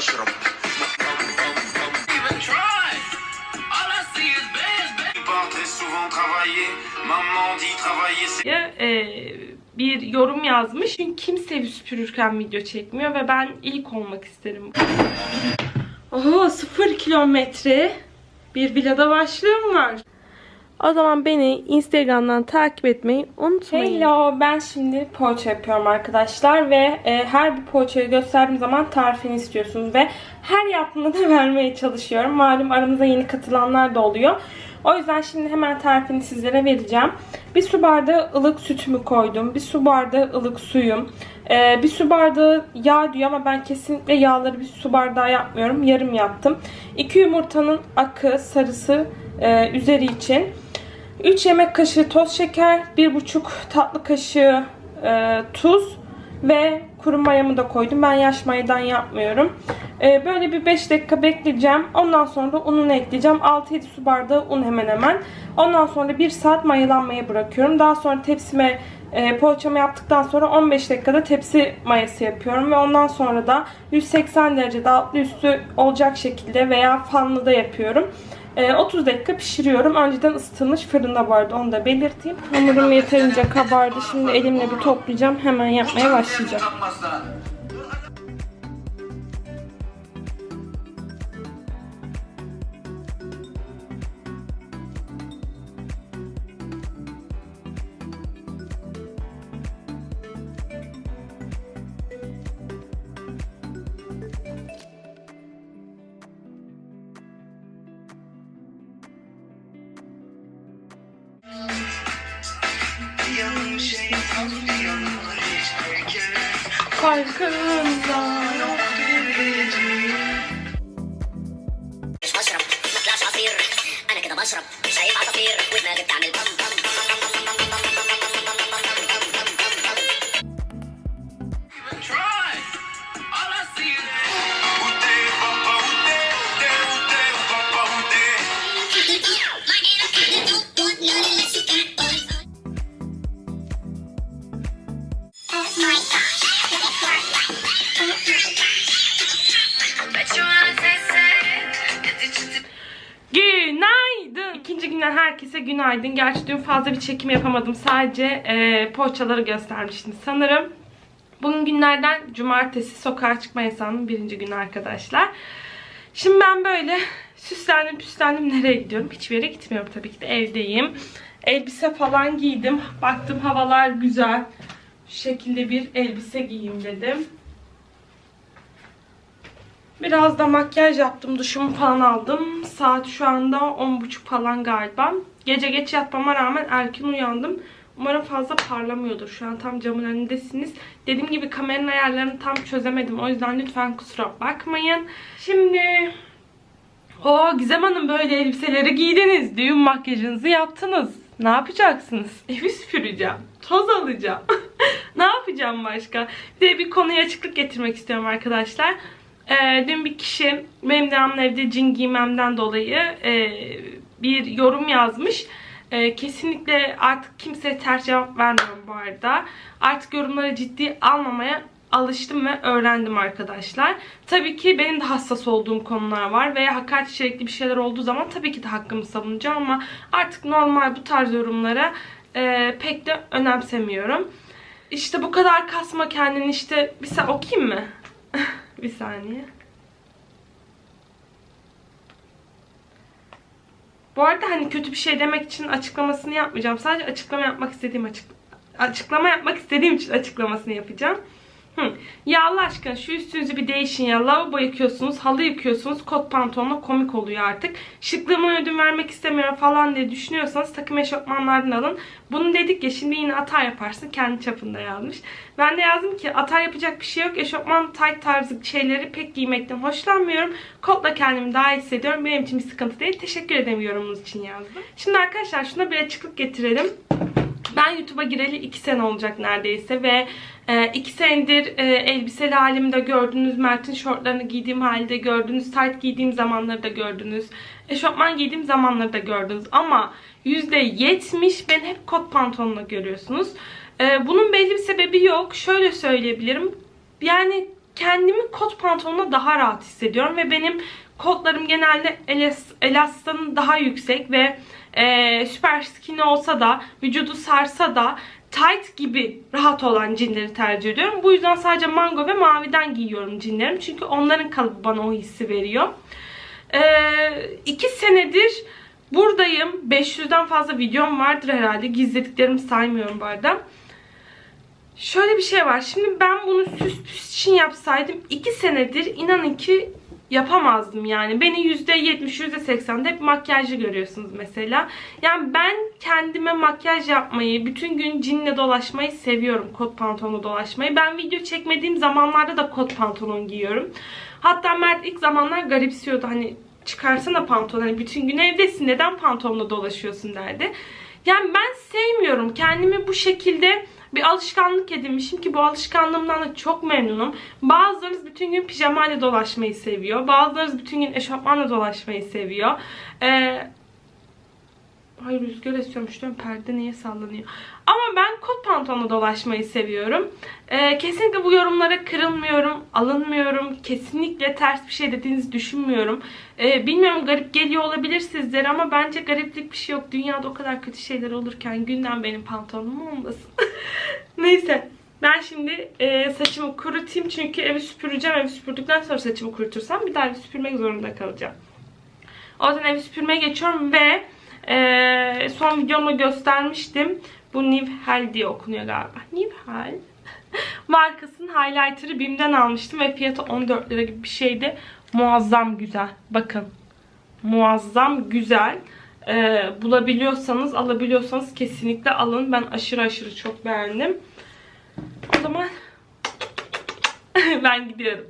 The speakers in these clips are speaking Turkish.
بشرب even try. All I see is bands, bands. Je pars très souvent travailler. Maman dit travailler c'est Ya, e, bir yorum yazmış. Çünkü kimse evi süpürürken video çekmiyor ve ben ilk olmak isterim. Oho sıfır kilometre. Bir villada başlığım var. O zaman beni Instagram'dan takip etmeyi unutmayın. Hello, ben şimdi poğaça yapıyorum arkadaşlar ve e, her bir poğaçayı gösterdiğim zaman tarifini istiyorsunuz ve her yaptığımda da vermeye çalışıyorum. Malum aramıza yeni katılanlar da oluyor. O yüzden şimdi hemen tarifini sizlere vereceğim. Bir su bardağı ılık sütümü koydum. Bir su bardağı ılık suyum. Ee, bir su bardağı yağ diyor ama ben kesinlikle yağları bir su bardağı yapmıyorum. Yarım yaptım. 2 yumurtanın akı, sarısı e, üzeri için. 3 yemek kaşığı toz şeker, 1,5 tatlı kaşığı e, tuz ve kuru mayamı da koydum. Ben yaş mayadan yapmıyorum. E, böyle bir 5 dakika bekleyeceğim. Ondan sonra ununu ekleyeceğim. 6-7 su bardağı un hemen hemen. Ondan sonra 1 saat mayalanmaya bırakıyorum. Daha sonra tepsime e, poğaçamı yaptıktan sonra 15 dakikada tepsi mayası yapıyorum. Ve ondan sonra da 180 derecede altlı üstü olacak şekilde veya fanlıda yapıyorum. Ee, 30 dakika pişiriyorum. Önceden ısıtılmış fırında vardı. Onu da belirteyim. Hamurum yeterince kabardı. Şimdi elimle bir toplayacağım. Hemen yapmaya başlayacağım. Farkında مش بشرب ما طلعش عصير انا كده بشرب شايف عصافير ودماغي بتعمل بم بم herkese günaydın. Gerçi dün fazla bir çekim yapamadım. Sadece e, poğaçaları göstermiştim sanırım. Bugün günlerden cumartesi sokağa çıkma yasağının birinci günü arkadaşlar. Şimdi ben böyle süslendim püslendim nereye gidiyorum? Hiçbir yere gitmiyorum tabii ki de evdeyim. Elbise falan giydim. Baktım havalar güzel. Şu şekilde bir elbise giyeyim dedim. Biraz da makyaj yaptım. Duşumu falan aldım. Saat şu anda 10.30 falan galiba. Gece geç yatmama rağmen erken uyandım. Umarım fazla parlamıyordur. Şu an tam camın önündesiniz. Dediğim gibi kameranın ayarlarını tam çözemedim. O yüzden lütfen kusura bakmayın. Şimdi... O Gizem Hanım böyle elbiseleri giydiniz. Düğün makyajınızı yaptınız. Ne yapacaksınız? Evi süpüreceğim. Toz alacağım. ne yapacağım başka? Bir de bir konuya açıklık getirmek istiyorum arkadaşlar. Ee, dün bir kişi benim devamlı evde cin giymemden dolayı e, bir yorum yazmış. E, kesinlikle artık kimseye ters cevap vermiyorum bu arada. Artık yorumları ciddi almamaya alıştım ve öğrendim arkadaşlar. Tabii ki benim de hassas olduğum konular var veya hakaret içerikli bir şeyler olduğu zaman tabii ki de hakkımı savunacağım ama artık normal bu tarz yorumlara e, pek de önemsemiyorum. İşte bu kadar kasma kendini işte bir sen okuyayım mı? bir saniye. Bu arada hani kötü bir şey demek için açıklamasını yapmayacağım. Sadece açıklama yapmak istediğim açık açıklama yapmak istediğim için açıklamasını yapacağım. Hı. Ya Allah aşkına şu üstünüzü bir değişin ya. Lavabo yıkıyorsunuz, halı yıkıyorsunuz. Kot pantolonla komik oluyor artık. Şıklığıma ödün vermek istemiyorum falan diye düşünüyorsanız takım eşofmanlardan alın. Bunu dedik ya şimdi yine atar yaparsın. Kendi çapında yazmış. Ben de yazdım ki atar yapacak bir şey yok. Eşofman tight tarzı şeyleri pek giymekten hoşlanmıyorum. Kotla kendimi daha iyi hissediyorum. Benim için bir sıkıntı değil. Teşekkür ederim yorumunuz için yazdım. Şimdi arkadaşlar şuna bir açıklık getirelim. Ben YouTube'a gireli 2 sene olacak neredeyse ve 2 senedir e, elbiseli halimde gördünüz. Mert'in şortlarını giydiğim halde gördünüz. Tight giydiğim zamanları da gördünüz. Eşofman giydiğim zamanları da gördünüz. Ama %70 beni hep kot pantolonla görüyorsunuz. E, bunun belli bir sebebi yok. Şöyle söyleyebilirim. Yani kendimi kot pantolonla daha rahat hissediyorum ve benim kotlarım genelde elas, elastanı daha yüksek ve e, süper skinny olsa da vücudu sarsa da tight gibi rahat olan cinleri tercih ediyorum. Bu yüzden sadece mango ve maviden giyiyorum cinlerimi. Çünkü onların kalıbı bana o hissi veriyor. İki senedir buradayım. 500'den fazla videom vardır herhalde. Gizlediklerimi saymıyorum bu arada. Şöyle bir şey var. Şimdi ben bunu süs püs için yapsaydım 2 senedir inanın ki yapamazdım yani. Beni %70, %80'de hep makyajlı görüyorsunuz mesela. Yani ben kendime makyaj yapmayı, bütün gün cinle dolaşmayı seviyorum. Kot pantolonla dolaşmayı. Ben video çekmediğim zamanlarda da kot pantolon giyiyorum. Hatta Mert ilk zamanlar garipsiyordu. Hani çıkarsana pantolon. Hani bütün gün evdesin. Neden pantolonla dolaşıyorsun derdi. Yani ben sevmiyorum. Kendimi bu şekilde bir alışkanlık edinmişim ki bu alışkanlığımdan da çok memnunum. Bazılarınız bütün gün pijamayla dolaşmayı seviyor. Bazılarınız bütün gün eşofmanla dolaşmayı seviyor. Ee, Hayır rüzgar esiyormuş diyorum. Perde niye sallanıyor? Ama ben kot pantolonla dolaşmayı seviyorum. Ee, kesinlikle bu yorumlara kırılmıyorum. Alınmıyorum. Kesinlikle ters bir şey dediğinizi düşünmüyorum. Ee, bilmiyorum garip geliyor olabilir sizlere ama bence gariplik bir şey yok. Dünyada o kadar kötü şeyler olurken günden benim pantolonum olmasın. Neyse. Ben şimdi e, saçımı kurutayım çünkü evi süpüreceğim. Evi süpürdükten sonra saçımı kurutursam bir daha evi süpürmek zorunda kalacağım. O yüzden evi süpürmeye geçiyorum ve e, son videomda göstermiştim. Bu Nivhel diye okunuyor galiba. Nivhel. Markasının highlighter'ı BİM'den almıştım ve fiyatı 14 lira gibi bir şeydi. Muazzam güzel. Bakın. Muazzam güzel. E, bulabiliyorsanız, alabiliyorsanız kesinlikle alın. Ben aşırı aşırı çok beğendim. O zaman ben gidiyorum.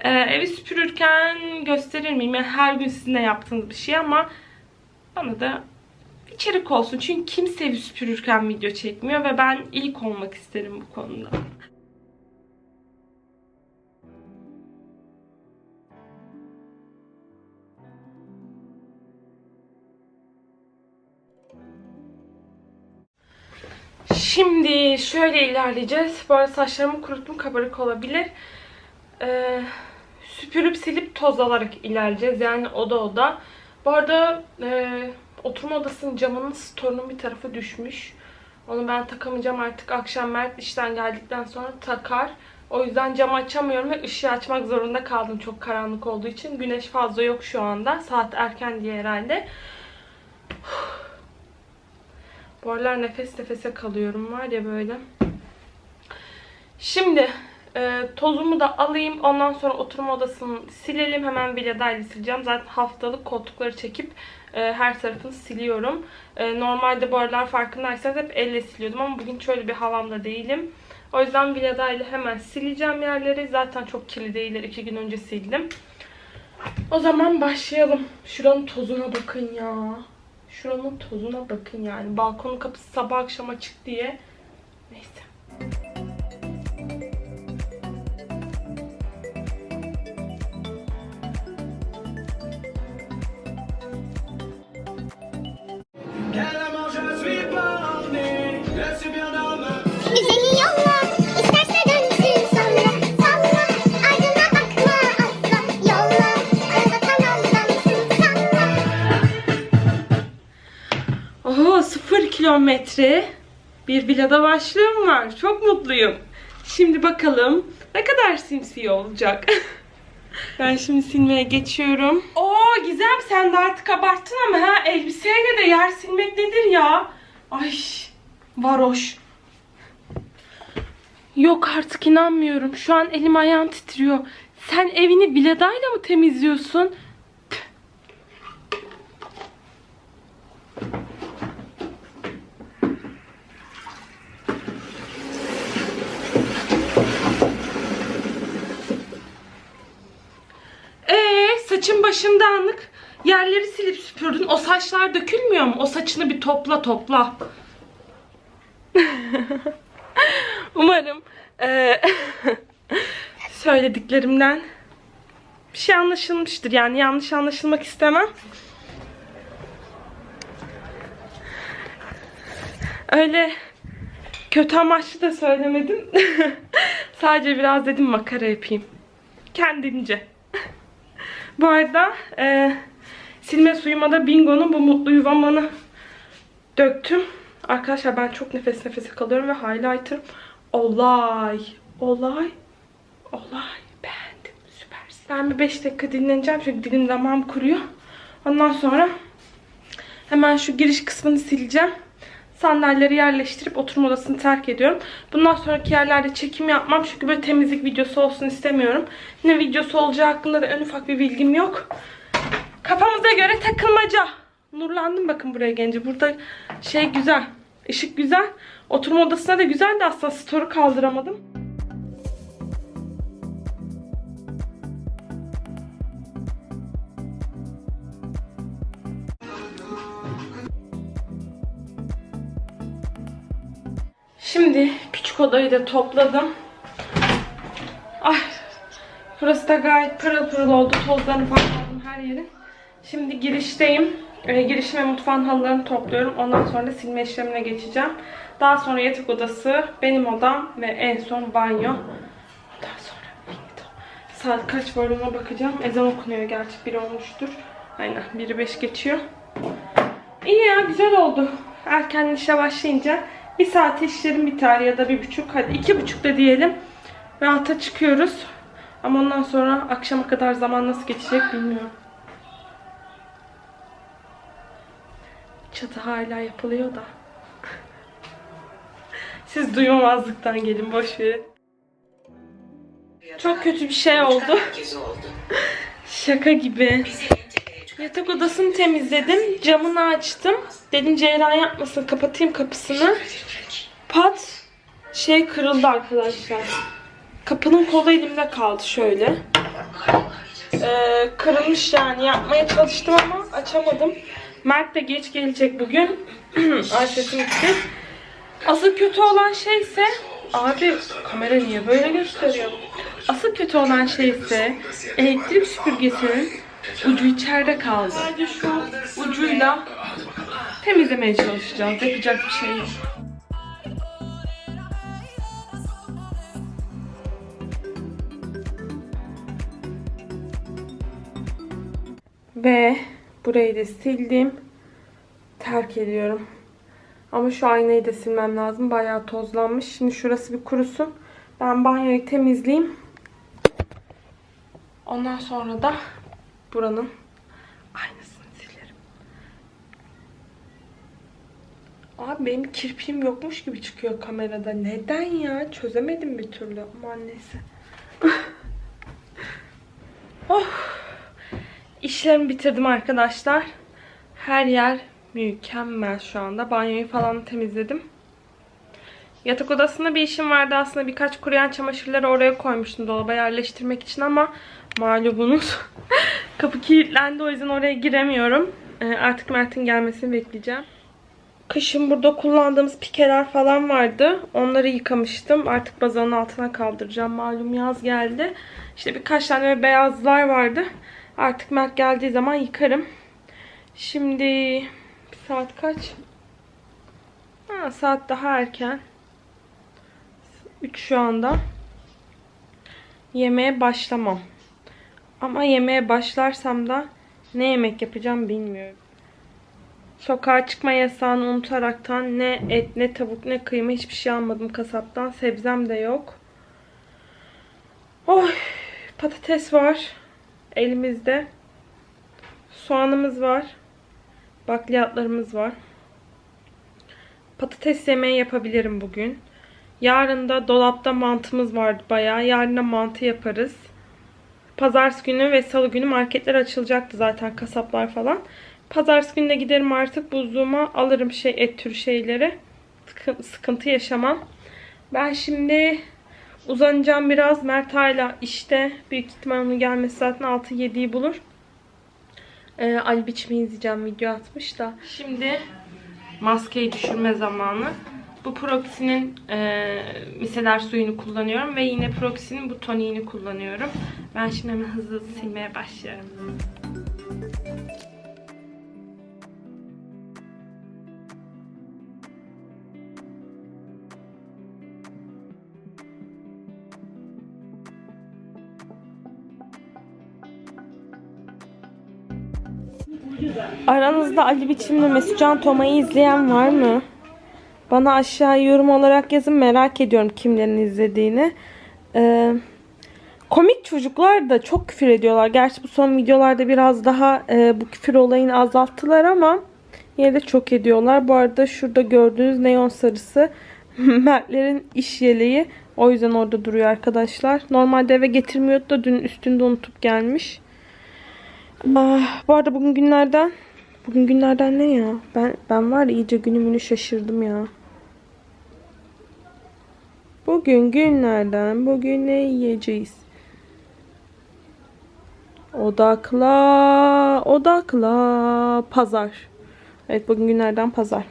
Ee, evi süpürürken gösterir miyim? Yani her gün sizin de yaptığınız bir şey ama bana da içerik olsun. Çünkü kimse evi süpürürken video çekmiyor ve ben ilk olmak isterim bu konuda. Şimdi şöyle ilerleyeceğiz. Bu arada saçlarımı kuruttum kabarık olabilir. Ee, süpürüp silip toz alarak ilerleyeceğiz. Yani oda oda. Bu arada e, oturma odasının camının storunun bir tarafı düşmüş. Onu ben takamayacağım artık. Akşam Mert işten geldikten sonra takar. O yüzden camı açamıyorum ve ışığı açmak zorunda kaldım çok karanlık olduğu için. Güneş fazla yok şu anda. Saat erken diye herhalde. Bu aralar nefes nefese kalıyorum var ya böyle. Şimdi e, tozumu da alayım. Ondan sonra oturma odasını silelim. Hemen biladayla sileceğim. Zaten haftalık koltukları çekip e, her tarafını siliyorum. E, normalde bu aralar farkındaysanız hep elle siliyordum ama bugün şöyle bir havamda değilim. O yüzden biladayla hemen sileceğim yerleri. Zaten çok kirli değiller. iki gün önce sildim. O zaman başlayalım. Şuranın tozuna bakın ya. Şuranın tozuna bakın yani. Balkonun kapısı sabah akşam açık diye. Neyse. Oho sıfır kilometre bir villada başlığım var. Çok mutluyum. Şimdi bakalım ne kadar simsiye olacak. ben şimdi silmeye geçiyorum. Oo Gizem sen de artık abarttın ama ha elbiseyle yer silmek nedir ya? Ay varoş. Yok artık inanmıyorum. Şu an elim ayağım titriyor. Sen evini villadayla mı temizliyorsun? Ee, saçın başım dağınık. Yerleri silip süpürdün. O saçlar dökülmüyor mu? O saçını bir topla topla. Umarım eee, söylediklerimden bir şey anlaşılmıştır. Yani yanlış anlaşılmak istemem. Öyle kötü amaçlı da söylemedim. Sadece biraz dedim makara yapayım. Kendimce. bu arada e, silme suyuma da Bingo'nun bu mutlu yuvamanı döktüm. Arkadaşlar ben çok nefes nefese kalıyorum ve highlighter olay. Olay. Olay. Beğendim. Süpersin. Ben bir 5 dakika dinleneceğim çünkü dilim damağım kuruyor. Ondan sonra hemen şu giriş kısmını sileceğim. Sandalyeleri yerleştirip oturma odasını terk ediyorum. Bundan sonraki yerlerde çekim yapmam çünkü böyle temizlik videosu olsun istemiyorum. Ne videosu olacağı hakkında da en ufak bir bilgim yok. Kafamıza göre takılmaca. Nurlandım bakın buraya gelince. Burada şey güzel. ışık güzel. Oturma odasına da güzel de aslında storu kaldıramadım. Şimdi küçük odayı da topladım. Ay, burası da gayet pırıl pırıl oldu. Tozlarını falan her yerin. Şimdi girişteyim. Ee, girişim mutfağın halılarını topluyorum. Ondan sonra da silme işlemine geçeceğim. Daha sonra yatak odası, benim odam ve en son banyo. Ondan sonra finito. Saat kaç ona bakacağım. Ezan okunuyor gerçi. Biri olmuştur. Aynen. Biri beş geçiyor. İyi ya güzel oldu. Erken işe başlayınca bir saat işlerim biter ya da bir buçuk hadi iki buçuk da diyelim. Rahata çıkıyoruz. Ama ondan sonra akşama kadar zaman nasıl geçecek bilmiyorum. Çatı hala yapılıyor da. Siz duymamazlıktan gelin boş verin. Çok kötü bir şey oldu. Şaka gibi. Yatak odasını temizledim. Camını açtım. Dedim Ceylan yapmasın. Kapatayım kapısını. Pat şey kırıldı arkadaşlar. Kapının kolu elimde kaldı şöyle. Ee, kırılmış yani. Yapmaya çalıştım ama açamadım. Mert de geç gelecek bugün. Ay sesim gitti. Asıl kötü olan şey ise abi kamera niye böyle gösteriyor? Asıl kötü olan şey ise elektrik süpürgesinin ucu içeride kaldı. Sadece şu ucuyla temizlemeye çalışacağız. Yapacak bir şey yok. Ve burayı da sildim. Terk ediyorum. Ama şu aynayı da silmem lazım. Bayağı tozlanmış. Şimdi şurası bir kurusun. Ben banyoyu temizleyeyim. Ondan sonra da buranın aynasını silerim. Abi benim kirpiğim yokmuş gibi çıkıyor kamerada. Neden ya? Çözemedim bir türlü. Aman neyse. İşlerimi bitirdim arkadaşlar. Her yer mükemmel şu anda. Banyoyu falan temizledim. Yatak odasında bir işim vardı aslında. Birkaç kuruyan çamaşırları oraya koymuştum dolaba yerleştirmek için ama malumunuz kapı kilitlendi. O yüzden oraya giremiyorum. Ee, artık Mert'in gelmesini bekleyeceğim. Kışın burada kullandığımız pikeler falan vardı. Onları yıkamıştım. Artık bazanın altına kaldıracağım. Malum yaz geldi. İşte birkaç tane beyazlar vardı. Artık Mert geldiği zaman yıkarım. Şimdi saat kaç? Ha, saat daha erken. 3 şu anda. Yemeğe başlamam. Ama yemeğe başlarsam da ne yemek yapacağım bilmiyorum. Sokağa çıkma yasağını unutaraktan ne et, ne tavuk, ne kıyma hiçbir şey almadım kasaptan. Sebzem de yok. Oh, patates var elimizde. Soğanımız var. Bakliyatlarımız var. Patates yemeği yapabilirim bugün. Yarın da dolapta mantımız vardı bayağı. Yarın da mantı yaparız. Pazartesi günü ve salı günü marketler açılacaktı zaten kasaplar falan. Pazartesi günü de giderim artık buzluğuma alırım şey et türü şeyleri. Sıkı- Sıkıntı yaşamam. Ben şimdi uzanacağım biraz. Mert hala işte. Büyük ihtimal onun gelmesi zaten 6-7'yi bulur. Ee, Ali biçimi izleyeceğim. Video atmış da. Şimdi maskeyi düşürme zamanı. Bu Proxy'nin e, miseler suyunu kullanıyorum ve yine Proxy'nin bu toniğini kullanıyorum. Ben şimdi hemen hızlı silmeye başlıyorum. Aranızda Ali Biçim'le Mesutcan Toma'yı izleyen var mı? Bana aşağı yorum olarak yazın merak ediyorum kimlerin izlediğini. Ee, komik çocuklar da çok küfür ediyorlar. Gerçi bu son videolarda biraz daha e, bu küfür olayını azalttılar ama yine de çok ediyorlar. Bu arada şurada gördüğünüz neon sarısı Mertlerin iş yeleği. O yüzden orada duruyor arkadaşlar. Normalde eve getirmiyordu da dün üstünde unutup gelmiş. Ah, bu arada bugün günlerden Bugün günlerden ne ya? Ben ben var ya iyice günümünü şaşırdım ya. Bugün günlerden bugün ne yiyeceğiz? Odakla, odakla. Pazar. Evet bugün günlerden pazar.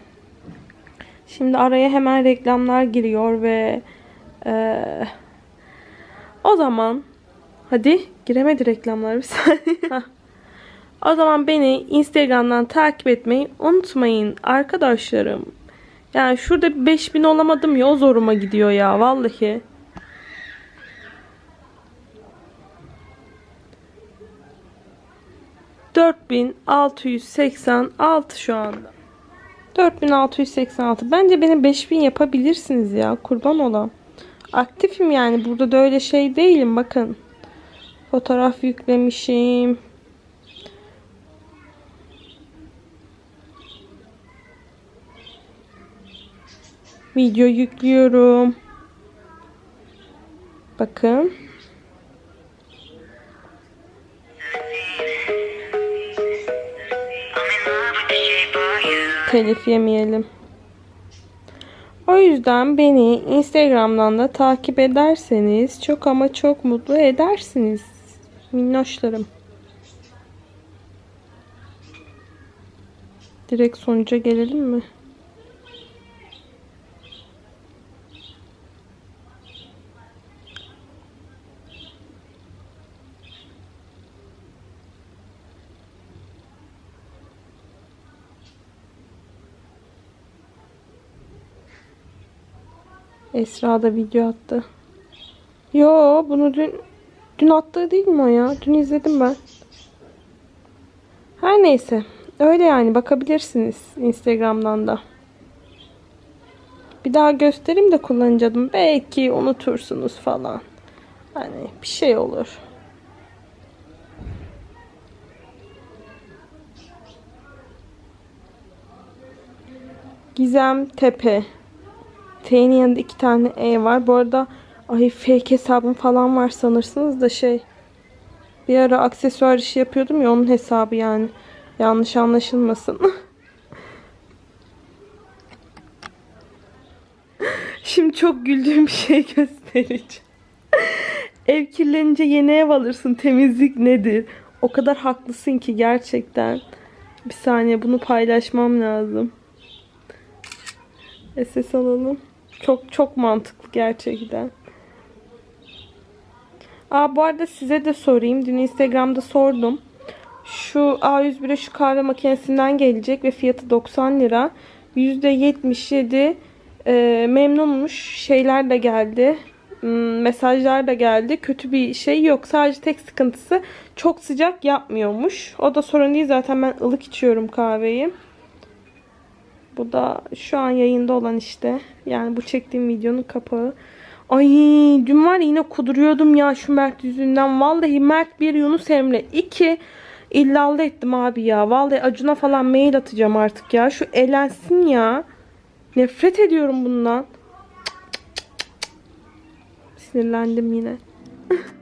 Şimdi araya hemen reklamlar giriyor ve eee, o zaman hadi giremedi reklamlar bir saniye. O zaman beni Instagram'dan takip etmeyi unutmayın arkadaşlarım. Yani şurada bir 5000 olamadım ya o zoruma gidiyor ya vallahi. ...4686 şu anda. 4686. Bence beni 5000 yapabilirsiniz ya. Kurban olan. Aktifim yani. Burada da öyle şey değilim. Bakın. Fotoğraf yüklemişim. Video yüklüyorum. Bakın. Telif yemeyelim. O yüzden beni Instagram'dan da takip ederseniz çok ama çok mutlu edersiniz. Minnoşlarım. Direkt sonuca gelelim mi? Esra da video attı. Yo bunu dün dün attığı değil mi o ya? Dün izledim ben. Her neyse. Öyle yani bakabilirsiniz Instagram'dan da. Bir daha göstereyim de kullanıcı adımı. Belki unutursunuz falan. Hani bir şey olur. Gizem Tepe. T'nin yanında iki tane E var. Bu arada ay fake hesabım falan var sanırsınız da şey. Bir ara aksesuar işi yapıyordum ya onun hesabı yani. Yanlış anlaşılmasın. Şimdi çok güldüğüm bir şey göstereceğim. ev kirlenince yeni ev alırsın. Temizlik nedir? O kadar haklısın ki gerçekten. Bir saniye bunu paylaşmam lazım. SS alalım. Çok çok mantıklı gerçekten. Aa bu arada size de sorayım. Dün Instagram'da sordum. Şu A101'e şu kahve makinesinden gelecek ve fiyatı 90 lira. %77 e, memnunmuş. Şeyler de geldi. Hmm, Mesajlar da geldi. Kötü bir şey yok. Sadece tek sıkıntısı çok sıcak yapmıyormuş. O da sorun değil. Zaten ben ılık içiyorum kahveyi. Bu da şu an yayında olan işte. Yani bu çektiğim videonun kapağı. Ay dün var yine kuduruyordum ya şu Mert yüzünden. Vallahi Mert bir Yunus Emre 2 illallah ettim abi ya. Vallahi Acun'a falan mail atacağım artık ya. Şu elensin ya. Nefret ediyorum bundan. Cık, cık, cık, cık. Sinirlendim yine.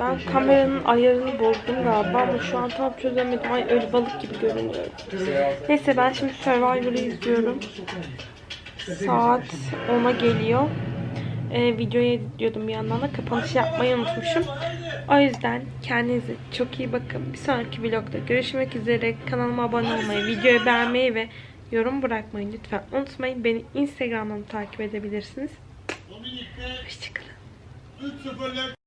Ben kameranın ayarını bozdum galiba ama şu an tam çözemedim. Ay öyle balık gibi görünüyor. Neyse ben şimdi Survivor'ı izliyorum. Saat 10'a geliyor. Ee, videoyu editliyordum bir yandan da kapanış yapmayı unutmuşum. O yüzden kendinize çok iyi bakın. Bir sonraki vlogda görüşmek üzere. Kanalıma abone olmayı, videoyu beğenmeyi ve yorum bırakmayı lütfen unutmayın. Beni Instagram'dan takip edebilirsiniz. Hoşçakalın.